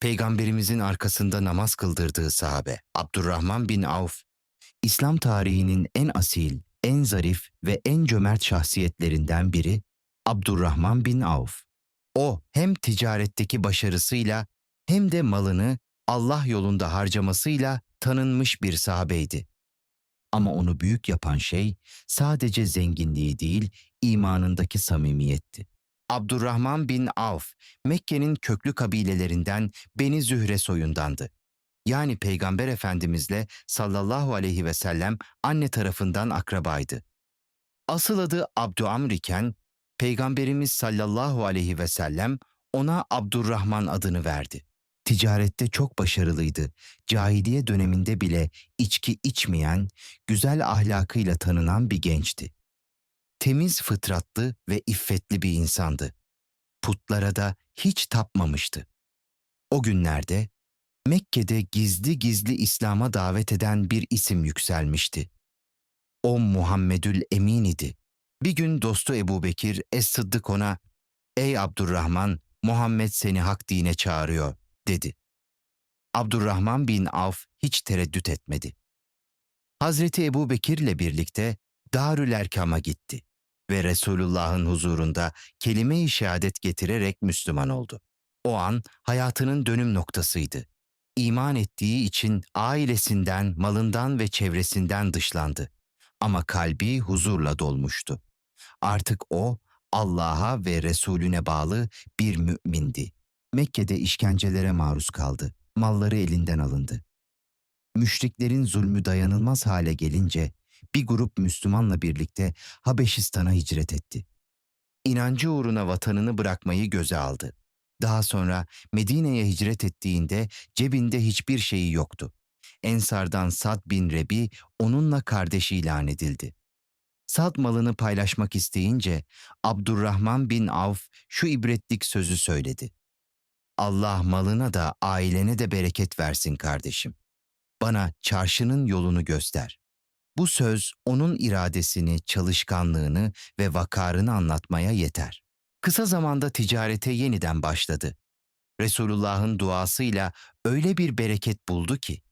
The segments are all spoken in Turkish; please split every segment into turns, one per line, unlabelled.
Peygamberimizin arkasında namaz kıldırdığı sahabe Abdurrahman bin Avf, İslam tarihinin en asil, en zarif ve en cömert şahsiyetlerinden biri Abdurrahman bin Avf. O hem ticaretteki başarısıyla hem de malını Allah yolunda harcamasıyla tanınmış bir sahabeydi. Ama onu büyük yapan şey sadece zenginliği değil, imanındaki samimiyetti. Abdurrahman bin Avf, Mekke'nin köklü kabilelerinden Beni Zühre soyundandı. Yani Peygamber Efendimizle sallallahu aleyhi ve sellem anne tarafından akrabaydı. Asıl adı Abdüamr iken Peygamberimiz sallallahu aleyhi ve sellem ona Abdurrahman adını verdi. Ticarette çok başarılıydı. Cahiliye döneminde bile içki içmeyen, güzel ahlakıyla tanınan bir gençti. Temiz fıtratlı ve iffetli bir insandı. Putlara da hiç tapmamıştı. O günlerde Mekke'de gizli gizli İslam'a davet eden bir isim yükselmişti. O Muhammedül Emin idi. Bir gün dostu Ebu Bekir Es-Sıddık ona, ''Ey Abdurrahman, Muhammed seni hak dine çağırıyor.'' dedi. Abdurrahman bin Avf hiç tereddüt etmedi. Hazreti Ebu Bekir'le birlikte Darül Erkam'a gitti ve Resulullah'ın huzurunda kelime-i şehadet getirerek Müslüman oldu. O an hayatının dönüm noktasıydı. İman ettiği için ailesinden, malından ve çevresinden dışlandı. Ama kalbi huzurla dolmuştu. Artık o Allah'a ve Resulüne bağlı bir mümindi. Mekke'de işkencelere maruz kaldı. Malları elinden alındı. Müşriklerin zulmü dayanılmaz hale gelince bir grup Müslümanla birlikte Habeşistan'a hicret etti. İnancı uğruna vatanını bırakmayı göze aldı. Daha sonra Medine'ye hicret ettiğinde cebinde hiçbir şeyi yoktu. Ensardan Sad bin Rebi onunla kardeş ilan edildi. Sad malını paylaşmak isteyince Abdurrahman bin Avf şu ibretlik sözü söyledi. Allah malına da ailene de bereket versin kardeşim. Bana çarşının yolunu göster. Bu söz onun iradesini, çalışkanlığını ve vakarını anlatmaya yeter. Kısa zamanda ticarete yeniden başladı. Resulullah'ın duasıyla öyle bir bereket buldu ki,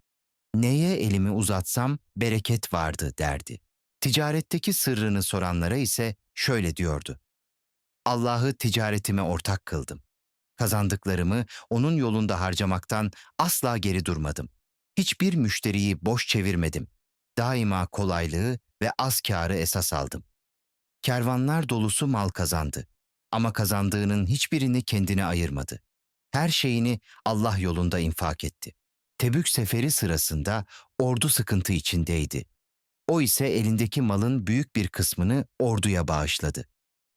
neye elimi uzatsam bereket vardı derdi. Ticaretteki sırrını soranlara ise şöyle diyordu. Allah'ı ticaretime ortak kıldım. Kazandıklarımı onun yolunda harcamaktan asla geri durmadım. Hiçbir müşteriyi boş çevirmedim. Daima kolaylığı ve az kârı esas aldım. Kervanlar dolusu mal kazandı. Ama kazandığının hiçbirini kendine ayırmadı. Her şeyini Allah yolunda infak etti. Tebük seferi sırasında ordu sıkıntı içindeydi. O ise elindeki malın büyük bir kısmını orduya bağışladı.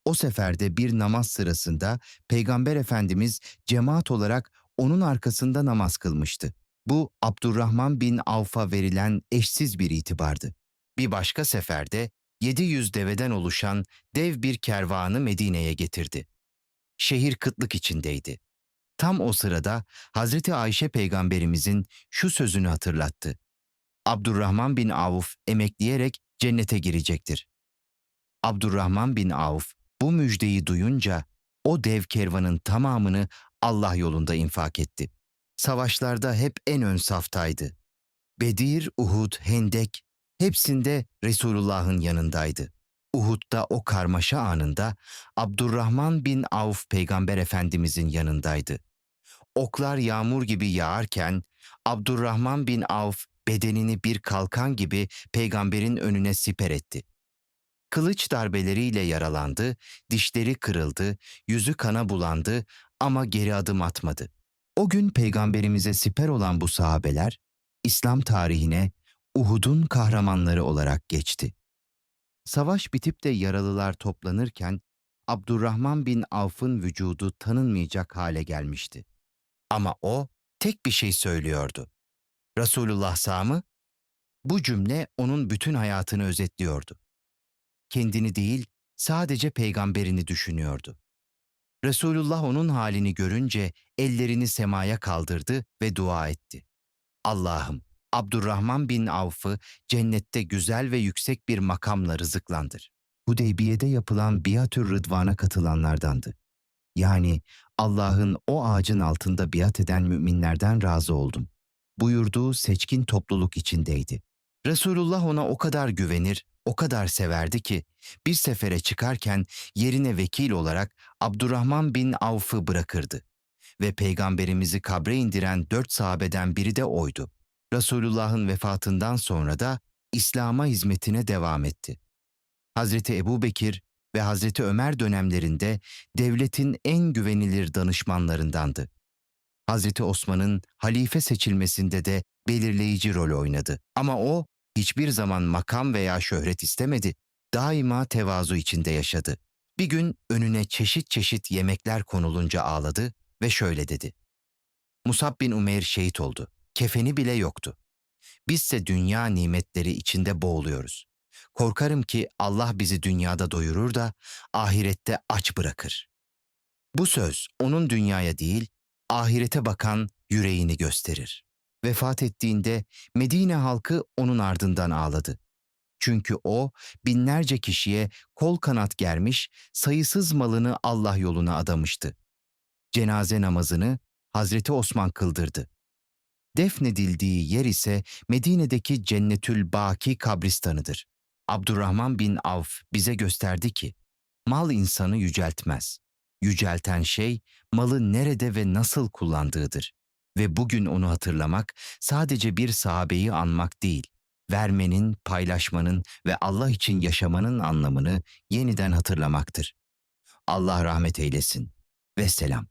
O seferde bir namaz sırasında Peygamber Efendimiz cemaat olarak onun arkasında namaz kılmıştı. Bu Abdurrahman bin Avf'a verilen eşsiz bir itibardı. Bir başka seferde 700 deveden oluşan dev bir kervanı Medine'ye getirdi. Şehir kıtlık içindeydi. Tam o sırada Hazreti Ayşe peygamberimizin şu sözünü hatırlattı. Abdurrahman bin Avf emekleyerek cennete girecektir. Abdurrahman bin Avf bu müjdeyi duyunca o dev kervanın tamamını Allah yolunda infak etti. Savaşlarda hep en ön saftaydı. Bedir, Uhud, Hendek hepsinde Resulullah'ın yanındaydı. Uhud'da o karmaşa anında Abdurrahman bin Avf peygamber efendimizin yanındaydı. Oklar yağmur gibi yağarken Abdurrahman bin Avf bedenini bir kalkan gibi peygamberin önüne siper etti. Kılıç darbeleriyle yaralandı, dişleri kırıldı, yüzü kana bulandı ama geri adım atmadı. O gün peygamberimize siper olan bu sahabeler, İslam tarihine Uhud'un kahramanları olarak geçti. Savaş bitip de yaralılar toplanırken Abdurrahman bin Avf'ın vücudu tanınmayacak hale gelmişti. Ama o tek bir şey söylüyordu. Resulullah sağ mı? Bu cümle onun bütün hayatını özetliyordu. Kendini değil, sadece peygamberini düşünüyordu. Resulullah onun halini görünce ellerini semaya kaldırdı ve dua etti. Allah'ım, Abdurrahman bin Avf'ı cennette güzel ve yüksek bir makamla rızıklandır. Hudeybiye'de yapılan Biatür Rıdvan'a katılanlardandı. Yani Allah'ın o ağacın altında biat eden müminlerden razı oldum. Buyurduğu seçkin topluluk içindeydi. Resulullah ona o kadar güvenir, o kadar severdi ki bir sefere çıkarken yerine vekil olarak Abdurrahman bin Avf'ı bırakırdı. Ve peygamberimizi kabre indiren dört sahabeden biri de oydu. Resulullah'ın vefatından sonra da İslam'a hizmetine devam etti. Hazreti Ebu Bekir ve Hazreti Ömer dönemlerinde devletin en güvenilir danışmanlarındandı. Hazreti Osman'ın halife seçilmesinde de belirleyici rol oynadı. Ama o hiçbir zaman makam veya şöhret istemedi. Daima tevazu içinde yaşadı. Bir gün önüne çeşit çeşit yemekler konulunca ağladı ve şöyle dedi. Musab bin Umeyr şehit oldu. Kefeni bile yoktu. Bizse dünya nimetleri içinde boğuluyoruz. Korkarım ki Allah bizi dünyada doyurur da ahirette aç bırakır. Bu söz onun dünyaya değil, ahirete bakan yüreğini gösterir. Vefat ettiğinde Medine halkı onun ardından ağladı. Çünkü o binlerce kişiye kol kanat germiş, sayısız malını Allah yoluna adamıştı. Cenaze namazını Hazreti Osman kıldırdı. Defnedildiği yer ise Medine'deki Cennetül Baki kabristanıdır. Abdurrahman bin Avf bize gösterdi ki, mal insanı yüceltmez. Yücelten şey malı nerede ve nasıl kullandığıdır. Ve bugün onu hatırlamak sadece bir sahabeyi anmak değil, vermenin, paylaşmanın ve Allah için yaşamanın anlamını yeniden hatırlamaktır. Allah rahmet eylesin. Ve selam.